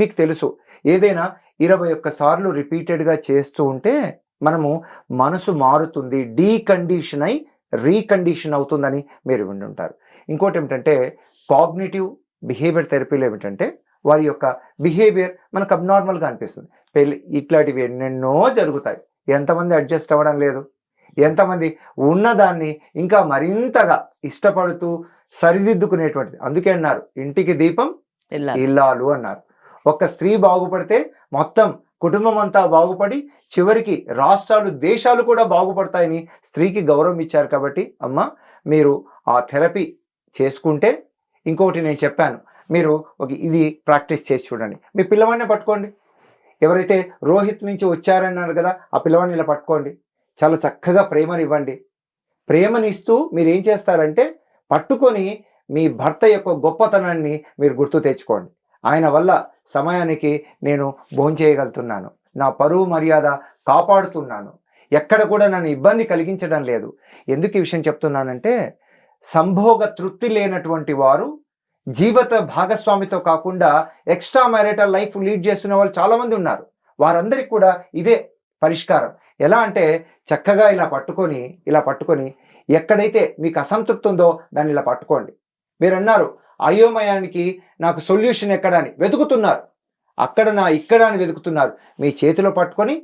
మీకు తెలుసు. ఏదైనా ఇరవై ఒక్క సార్లు రిపీటెడ్గా చేస్తూ ఉంటే మనము మనసు మారుతుంది. డీకండిషన్ అయి రీకండిషన్ అవుతుందని మీరు వింటుంటారు ఇంకోటి ఏమిటంటే కాగ్నేటివ్ బిహేవియర్ థెరపీలో ఏమిటంటే వారి యొక్క బిహేవియర్ మనకు అబ్నార్మల్గా అనిపిస్తుంది. పెళ్ళి ఇట్లాంటివి ఎన్నెన్నో జరుగుతాయి. ఎంతమంది అడ్జస్ట్ అవ్వడం లేదు. ఎంతమంది ఉన్నదాన్ని ఇంకా మరింతగా ఇష్టపడుతూ సరిదిద్దుకునేటువంటిది. అందుకే అన్నారు ఇంటికి దీపం ఇల్లాలు అన్నారు. ఒక స్త్రీ బాగుపడితే మొత్తం కుటుంబం అంతా బాగుపడి చివరికి రాష్ట్రాలు దేశాలు కూడా బాగుపడతాయని స్త్రీకి గౌరవం ఇచ్చారు కాబట్టి అమ్మ మీరు ఆ థెరపీ చేసుకుంటే ఇంకొకటి నేను చెప్పాను. మీరు ఒక ఇది ప్రాక్టీస్ చేసి చూడండి. మీ పిల్లవాడిని పట్టుకోండి. ఎవరైతే రోహిత్ నుంచి వచ్చారన్నారు కదా ఆ పిల్లవాడిని ఇలా పట్టుకోండి. చాలా చక్కగా ప్రేమని ఇవ్వండి. ప్రేమని ఇస్తూ మీరు ఏం చేస్తారంటే పట్టుకొని మీ భర్త యొక్క గొప్పతనాన్ని మీరు గుర్తు తెచ్చుకోండి. ఆయన వల్ల సమయానికి నేను భోంచేయగలుగుతున్నాను. నా పరువు మర్యాద కాపాడుతున్నాను. ఎక్కడ కూడా నన్ను ఇబ్బంది కలిగించడం లేదు. ఎందుకు ఈ విషయం చెప్తున్నానంటే సంభోగ తృప్తి లేనటువంటి వారు జీవిత భాగస్వామితో కాకుండా ఎక్స్ట్రా మ్యారిటల్ లైఫ్ లీడ్ చేస్తున్న వాళ్ళు చాలామంది ఉన్నారు. వారందరికీ కూడా ఇదే పరిష్కారం. ఎలా అంటే చక్కగా ఇలా పట్టుకొని ఇలా పట్టుకొని ఎక్కడైతే మీకు అసంతృప్తి ఉందో దాన్ని ఇలా పట్టుకోండి. మీరు అన్నారు అయోమయానికి నాకు సొల్యూషన్ ఎక్కడ అని వెతుకుతున్నారు. అక్కడ నా ఇక్కడ అని వెతుకుతున్నారు. మీ చేతిలో పట్టుకొని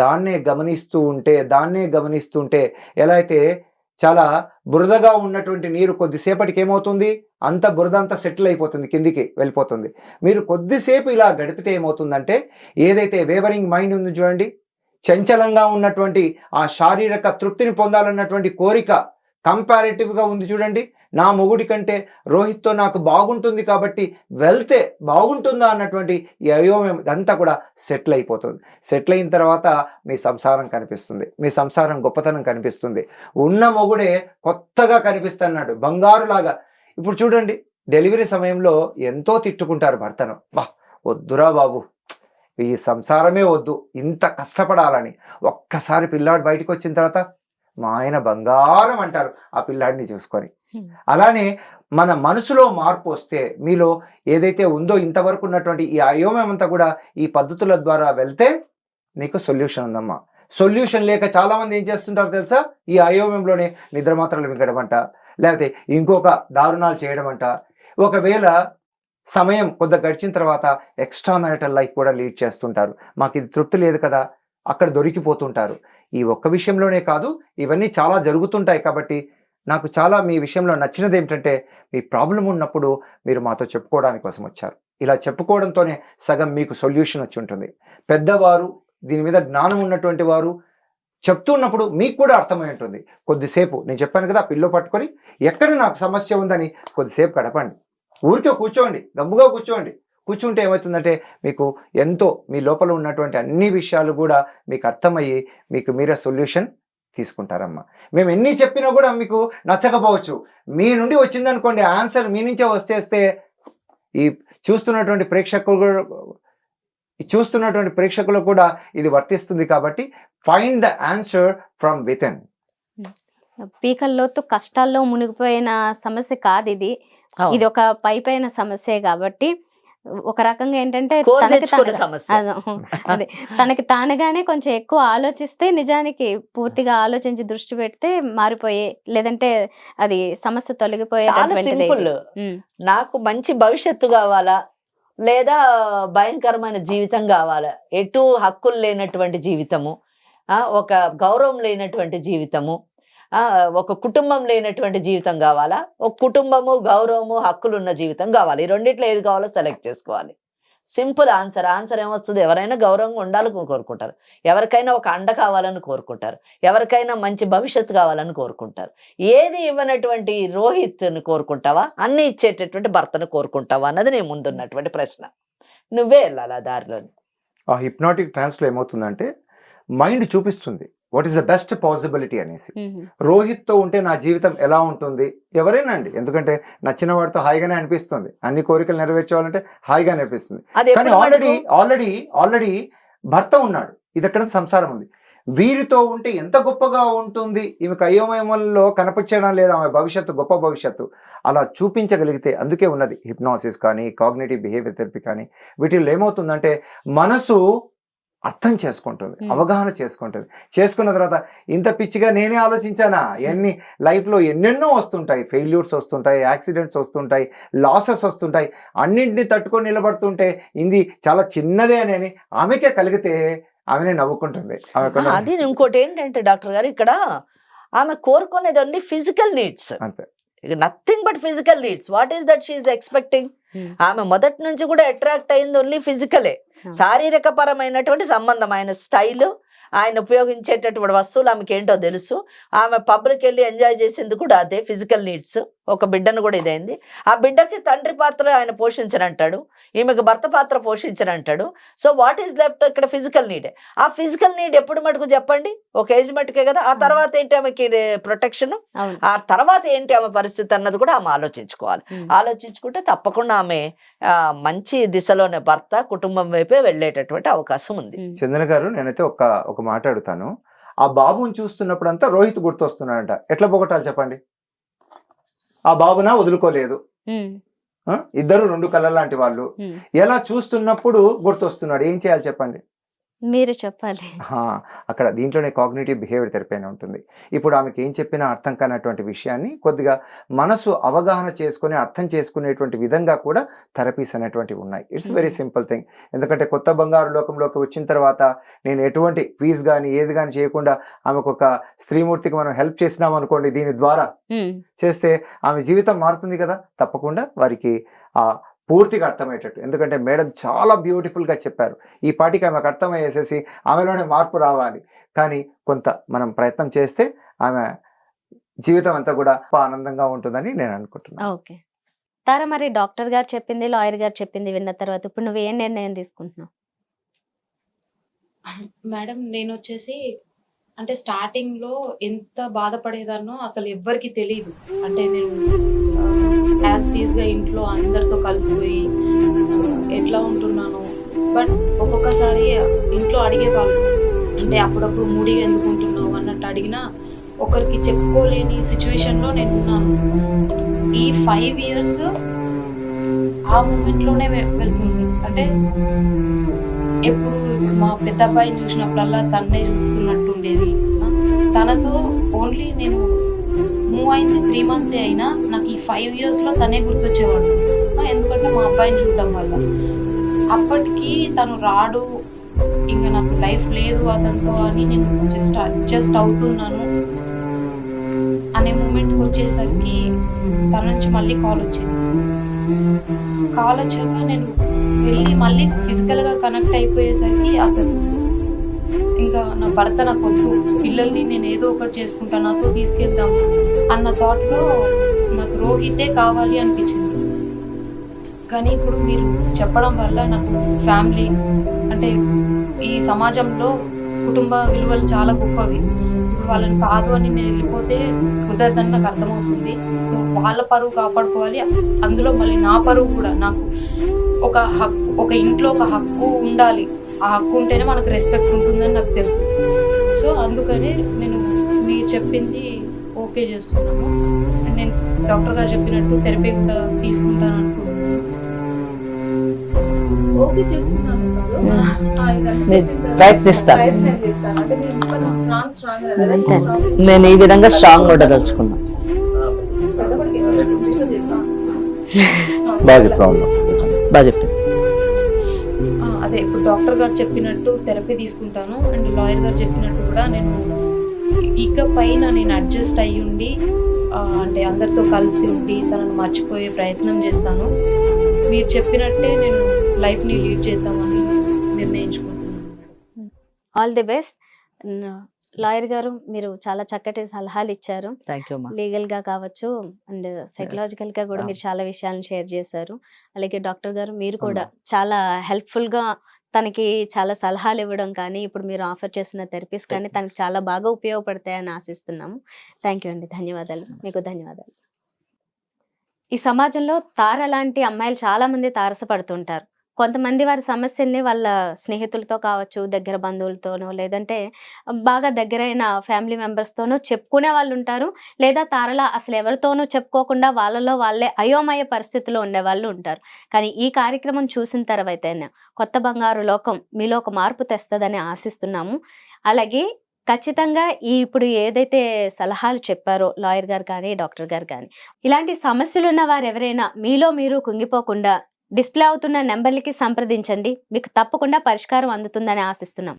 దాన్నే గమనిస్తూ ఉంటే దాన్నే గమనిస్తూ ఉంటే ఎలా అయితే చాలా బురదగా ఉన్నటువంటి నీరు కొద్దిసేపటికి ఏమవుతుంది? అంత బురద అంతా సెటిల్ అయిపోతుంది కిందికి వెళ్ళిపోతుంది. మీరు కొద్దిసేపు ఇలా గడిపితే ఏమవుతుందంటే ఏదైతే వేవరింగ్ మైండ్ ఉంది చూడండి చంచలంగా ఉన్నటువంటి ఆ శారీరక తృప్తిని పొందాలన్నటువంటి కోరిక కంపారిటివ్గా ఉంది చూడండి. నా మొగుడి కంటే రోహిత్తో నాకు బాగుంటుంది కాబట్టి వెళ్తే బాగుంటుందా అన్నటువంటి ఈ అయోమయం ఇదంతా కూడా సెటిల్ అయిపోతుంది. సెటిల్ అయిన తర్వాత మీ సంసారం కనిపిస్తుంది. మీ సంసారం గొప్పతనం కనిపిస్తుంది. ఉన్న మొగుడే కొత్తగా కనిపిస్తున్నాడు. బంగారులాగా. ఇప్పుడు చూడండి డెలివరీ సమయంలో ఎంతో తిట్టుకుంటారు భర్తను. వా వద్దురా బాబు. ఈ సంసారమే వద్దు. ఇంత కష్టపడాలని. ఒక్కసారి పిల్లాడు బయటకు వచ్చిన తర్వాత మా ఆయన బంగారం అంటారు ఆ పిల్లాడిని చూసుకొని. అలానే మన మనసులో మార్పు వస్తే మీలో ఏదైతే ఉందో ఇంతవరకు ఉన్నటువంటి ఈ అయోమయం అంతా కూడా ఈ పద్ధతుల ద్వారా వెళ్తే నీకు సొల్యూషన్ ఉందమ్మా. సొల్యూషన్ లేక చాలా మంది ఏం చేస్తుంటారు తెలుసా? ఈ అయోమయంలోనే నిద్ర మాత్రలు మింగడం అంట లేకపోతే ఇంకొక దారుణాలు చేయడం అంట ఒకవేళ సమయం కొద్ది గడిచిన తర్వాత ఎక్స్ట్రా మ్యారిటల్ లైఫ్ కూడా లీడ్ చేస్తుంటారు. మాకు ఇది తృప్తి లేదు కదా అక్కడ దొరికిపోతుంటారు. ఈ ఒక్క విషయంలోనే కాదు ఇవన్నీ చాలా జరుగుతుంటాయి కాబట్టి నాకు చాలా మీ విషయంలో నచ్చినది ఏమిటంటే మీ ప్రాబ్లం ఉన్నప్పుడు మీరు మాతో చెప్పుకోవడానికి కోసం వచ్చారు. ఇలా చెప్పుకోవడంతోనే సగం మీకు సొల్యూషన్ వచ్చి ఉంటుంది. పెద్దవారు దీని మీద జ్ఞానం ఉన్నటువంటి వారు చెప్తున్నప్పుడు మీకు కూడా అర్థమై ఉంటుంది. కొద్దిసేపు నేను చెప్పాను కదా పిల్లో పట్టుకొని ఎక్కడ నాకు సమస్య ఉందని కొద్దిసేపు గడపండి. ఊరికే కూర్చోండి గమ్ముగా కూర్చోండి. కూర్చుంటే ఏమవుతుందంటే మీకు ఎంతో మీ లోపల ఉన్నటువంటి అన్ని విషయాలు కూడా మీకు అర్థమయ్యి మీకు మీరే సొల్యూషన్ తీసుకుంటారమ్మా. మేము ఎన్ని చెప్పినా కూడా మీకు నచ్చకపోవచ్చు. మీ నుండి వచ్చిందనుకోండి ఆన్సర్ మీ నుంచే వచ్చేస్తే ఈ చూస్తున్నటువంటి ప్రేక్షకులు కూడా- ఈ చూస్తున్నటువంటి ప్రేక్షకులకు కూడా ఇది వర్తిస్తుంది కాబట్టి find the answer from with పీకల్లోతు కష్టాల్లో మునిగిపోయిన సమస్య కాదు ఇది. ఇది ఒక పై పైన సమస్య కాబట్టి ఒక రకంగా ఏంటంటే అదే, తనకి తానుగానే కొంచెం ఎక్కువ ఆలోచిస్తే నిజానికి పూర్తిగా ఆలోచించి దృష్టి పెడితే మారిపోయే లేదంటే అది సమస్య సింపుల్. ఉమ్, నాకు మంచి భవిష్యత్తు కావాలా? లేదా భయంకరమైన జీవితం కావాలా? ఎటు హక్కులు లేనటువంటి జీవితము ఒక గౌరవం లేనటువంటి జీవితము ఒక కుటుంబం లేనటువంటి జీవితం కావాలా? ఒక కుటుంబము గౌరవము హక్కులు ఉన్న జీవితం కావాలి. ఈ రెండిట్లో ఏది కావాలో సెలెక్ట్ చేసుకోవాలి. Simple answer. ఆన్సర్ ఏమొస్తుంది? ఎవరైనా గౌరవంగా ఉండాలని కోరుకుంటారు. ఎవరికైనా ఒక అండ కావాలని కోరుకుంటారు. ఎవరికైనా మంచి భవిష్యత్తు కావాలని కోరుకుంటారు. ఏది ఇవ్వనటువంటి రోహిత్ని కోరుకుంటావా? అన్ని ఇచ్చేటటువంటి భర్తను కోరుకుంటావా? అన్నది నేను ముందున్నటువంటి ప్రశ్న. నువ్వే వెళ్ళాలి ఆ దారిలోని. ఆ హిప్నాటిక్ ట్రాన్స్లో ఏమవుతుందంటే మైండ్ చూపిస్తుంది. What is the best possibility అనేసి. ఉమ్, రోహిత్తో ఉంటే నా జీవితం ఎలా ఉంటుంది? ఎవరైనా అండి ఎందుకంటే నచ్చిన వాడితో హాయిగానే అనిపిస్తుంది. అన్ని కోరికలు నెరవేర్చాలంటే హాయిగా అనిపిస్తుంది. కానీ ఆల్రెడీ ఆల్రెడీ ఆల్రెడీ భర్త ఉన్నాడు. ఇది ఎక్కడ సంసారం ఉంది. వీరితో ఉంటే ఎంత గొప్పగా ఉంటుంది? ఈమెకు అయోమయంలో కనపరచడం లేదా. ఆమె భవిష్యత్తు గొప్ప భవిష్యత్తు. అలా చూపించగలిగితే అందుకే ఉన్నది. హిప్నాసిస్ కానీ కాగ్నేటివ్ బిహేవియర్ థెరపీ కానీ వీటిల్లో ఏమవుతుందంటే మనసు అర్థం చేసుకుంటుంది. అవగాహన చేసుకుంటుంది. చేసుకున్న తర్వాత ఇంత పిచ్చిగా నేనే ఆలోచించానా? ఎన్ని లైఫ్లో ఎన్నెన్నో వస్తుంటాయి. ఫెయిల్యూర్స్ వస్తుంటాయి యాక్సిడెంట్స్ వస్తుంటాయి లాసెస్ వస్తుంటాయి. అన్నింటినీ తట్టుకొని నిలబడుతుంటే ఇది చాలా చిన్నదే అని ఆమెకే కలిగితే ఆమెనే నవ్వుకుంటుంది. అది ఇంకోటి ఏంటంటే డాక్టర్ గారు ఇక్కడ ఆమె కోరుకునేది ఓన్లీ ఫిజికల్ నీడ్స్. అంతే. Nothing but physical needs what is that she's expecting. ఆమె మొదటి నుంచి కూడా అట్రాక్ట్ అయింది ఓన్లీ ఫిజికలే Hmm. శారీరక పరమైనటువంటి సంబంధం ఆయన స్టైల్ ఆయన ఉపయోగించేటటువంటి వస్తువులు ఆమెకి ఏంటో తెలుసు. ఆమె పబ్లిక్ వెళ్ళి ఎంజాయ్ చేసింది కూడా అదే ఫిజికల్ నీడ్స్ ఒక బిడ్డను కూడా ఇదైంది. ఆ బిడ్డకి తండ్రి పాత్ర ఆయన పోషించనంటాడు ఈమెకు భర్త పాత్ర పోషించనంటాడు. సో వాట్ ఈస్ లెఫ్ట్ ఇక్కడ ఫిజికల్ నీడ్ ఆ ఫిజికల్ నీడ్ ఎప్పుడు మటుకు చెప్పండి? ఒక ఏజ్ మటుకే కదా. ఆ తర్వాత ఏంటి ఆమెకి ప్రొటెక్షన్ ఆ తర్వాత ఏంటి ఆమె పరిస్థితి అన్నది కూడా ఆమె ఆలోచించుకోవాలి. ఆలోచించుకుంటే తప్పకుండా ఆమె ఆ, మంచి దిశలోనే భర్త కుటుంబం వైపే వెళ్ళేటటువంటి అవకాశం ఉంది. చందన గారు నేనైతే ఒక ఒక మాట అడుగుతాను. ఆ బాబుని చూస్తున్నప్పుడంతా రోహిత్ గుర్తొస్తున్నాడంట. ఎట్లా పోగొట్టాలి చెప్పండి? ఆ బాబున వదులుకోలేదు? ఇద్దరు రెండు కళ్ళ లాంటి వాళ్ళు. ఎలా చూస్తున్నప్పుడు గుర్తొస్తున్నాడు. ఏం చేయాలి చెప్పండి? మీరు చెప్పాలి. అక్కడ దీంట్లోనే కాగ్నేటివ్ బిహేవియర్ థెరపీ అని ఉంటుంది. ఇప్పుడు ఆమెకి ఏం చెప్పినా అర్థం కానటువంటి విషయాన్ని కొద్దిగా మనసు అవగాహన చేసుకుని అర్థం చేసుకునేటువంటి విధంగా కూడా థెరపీస్ అనేటువంటివి ఉన్నాయి. It's very. Simple thing. ఎందుకంటే కొత్త బంగారు లోకంలోకి వచ్చిన తర్వాత నేను ఎటువంటి ఫీజు కానీ ఏది కానీ చేయకుండా ఆమెకు ఒక స్త్రీమూర్తికి మనం హెల్ప్ చేసినాం అనుకోండి దీని ద్వారా. చేస్తే ఆమె జీవితం మారుతుంది కదా! తప్పకుండా వారికి ఆ పూర్తిగా అర్థమయ్యేటట్టు. ఎందుకంటే మేడం చాలా బ్యూటిఫుల్గా చెప్పారు. ఈ పాటికి ఆమెకు అర్థమయ్యేసేసి ఆమెలోనే మార్పు రావాలి. కానీ కొంత మనం ప్రయత్నం చేస్తే ఆమె జీవితం అంతా కూడా ఆనందంగా ఉంటుందని నేను అనుకుంటున్నాను. ఓకే. తారా మరి డాక్టర్ గారు చెప్పింది లాయర్ గారు చెప్పింది విన్న తర్వాత ఇప్పుడు నువ్వు ఏం నిర్ణయం తీసుకుంటున్నావు? మేడం నేను వచ్చేసి అంటే స్టార్టింగ్లో ఎంత బాధపడేదాన్నో అసలు ఎవ్వరికి తెలియదు అంటే నేను uh, యాస్టీస్గా ఇంట్లో అందరితో కలిసిపోయి ఎట్లా ఉంటున్నాను. బట్ ఒక్కొక్కసారి ఇంట్లో అడిగేవాళ్ళు అంటే అప్పుడప్పుడు ముడి ఎందుకు ఉంటున్నావు? అన్నట్టు అడిగినా ఒకరికి చెప్పుకోలేని సిచ్యువేషన్లో నేను ఉన్నాను ఈ ఫైవ్ ఇయర్స్ ఆ మూమెంట్లోనే వెళ్తుంది. అంటే ఎప్పుడు మా పెద్ద అబ్బాయిని చూసినప్పుడల్లా తన్నే చూస్తున్నట్టు ఉండేది తనతో ఓన్లీ నేను మూవ్ అయింది త్రీ మంత్సే అయినా నాకు ఈ ఫైవ్ ఇయర్స్లో తనే గుర్తొచ్చేవాడు. ఎందుకంటే మా అబ్బాయిని చూడడం వల్ల. అప్పటికి తను రాడు ఇంకా నాకు లైఫ్ లేదు అతనితో అని నేను జస్ట్ అడ్జస్ట్ అవుతున్నాను అనే మూమెంట్కి వచ్చేసరికి తన నుంచి మళ్ళీ కాల్ వచ్చింది. కాల్ వచ్చాక నేను వెళ్ళి మళ్ళీ ఫిజికల్గా కనెక్ట్ అయిపోయేసరికి అసలు ఇంకా నా భర్త నాకు వద్దు. పిల్లల్ని నేను ఏదో ఒకటి చేసుకుంటా నాతో తీసుకెళ్తాం అన్న థాట్లో నాకు రోహితే కావాలి అనిపించింది. కానీ ఇప్పుడు మీరు చెప్పడం వల్ల నాకు ఫ్యామిలీ అంటే ఈ సమాజంలో కుటుంబ విలువలు చాలా గొప్పవి. వాళ్ళని కాదు అని నేను వెళ్ళిపోతే కుదరదని నాకు అర్థమవుతుంది. సో వాళ్ళ పరువు కాపాడుకోవాలి. అందులో మళ్ళీ నా పరువు కూడా నాకు ఒక హక్కు ఒక ఇంట్లో ఒక హక్కు ఉండాలి. ఆ హక్కు ఉంటేనే మనకు రెస్పెక్ట్ ఉంటుందని నాకు తెలుసు. సో అందుకని నేను మీరు చెప్పింది ఓకే చేస్తున్నాను. అండ్ నేను డాక్టర్ గారు చెప్పినట్టు థెరపీ కూడా తీసుకుంటాను అనుకుంటున్నాను ఓకే చేస్తున్నాను. కాదు. ఆ, ఇదంతా మీరు చెప్పిన తర్వాత ప్రయత్నిస్తారు. ప్రయత్నం చేస్తాను అంటే మీరు ఇంకా స్ట్రాంగ్ స్ట్రాంగ్ అంతే. నేను ఈ విధంగా స్ట్రాంగ్ ఉండదలుచుకున్నా బాగా బాగా అదే ఇప్పుడు డాక్టర్ గారు చెప్పినట్టు థెరపీ తీసుకుంటాను అండ్ లాయర్ గారు చెప్పినట్టు కూడా నేను ఇక పైన నేను అడ్జస్ట్ అయ్యి ఉండి అంటే అందరితో కలిసి ఉండి తనను మర్చిపోయే ప్రయత్నం చేస్తాను మీరు చెప్పినట్టే నేను లైఫ్ని లీడ్ చేద్దామని నిర్ణయించుకుంటున్నాను madam all the best lawyer గారు మీరు చాలా చక్కటి సలహాలు ఇచ్చారు. లీగల్గా కావచ్చు అండ్ సైకలాజికల్గా కూడా Ah. మీరు చాలా విషయాలను షేర్ చేశారు. అలాగే డాక్టర్ గారు మీరు కూడా చాలా హెల్ప్ఫుల్గా తనకి చాలా సలహాలు ఇవ్వడం కానీ ఇప్పుడు మీరు ఆఫర్ చేసిన థెరపీస్ కానీ తనకి చాలా బాగా ఉపయోగపడతాయని ఆశిస్తున్నాము. థ్యాంక్ యూ అండి. ధన్యవాదాలు. మీకు ధన్యవాదాలు. ఈ సమాజంలో తార లాంటి అమ్మాయిలు చాలా మంది తారసపడుతుంటారు. కొంతమంది వారి సమస్యల్ని వాళ్ళ స్నేహితులతో కావచ్చు దగ్గర బంధువులతోనో లేదంటే బాగా దగ్గరైన ఫ్యామిలీ మెంబర్స్తోనో చెప్పుకునే వాళ్ళు ఉంటారు. లేదా తారలా అసలు ఎవరితోనూ చెప్పుకోకుండా వాళ్ళలో వాళ్ళే అయోమయ పరిస్థితిలో ఉండే వాళ్ళు ఉంటారు. కానీ ఈ కార్యక్రమం చూసిన తర్వాత కొత్త బంగారు లోకం మీలో ఒక మార్పు తెస్తుందని ఆశిస్తున్నాము. అలాగే ఖచ్చితంగా ఈ ఇప్పుడు ఏదైతే సలహాలు చెప్పారో లాయర్ గారు కానీ డాక్టర్ గారు కానీ ఇలాంటి సమస్యలు ఉన్న వారు ఎవరైనా మీలో మీరు కుంగిపోకుండా డిస్ప్లే అవుతున్న నెంబర్లకి సంప్రదించండి. మీకు తప్పకుండా పరిష్కారం అందుతుందని ఆశిస్తున్నాం.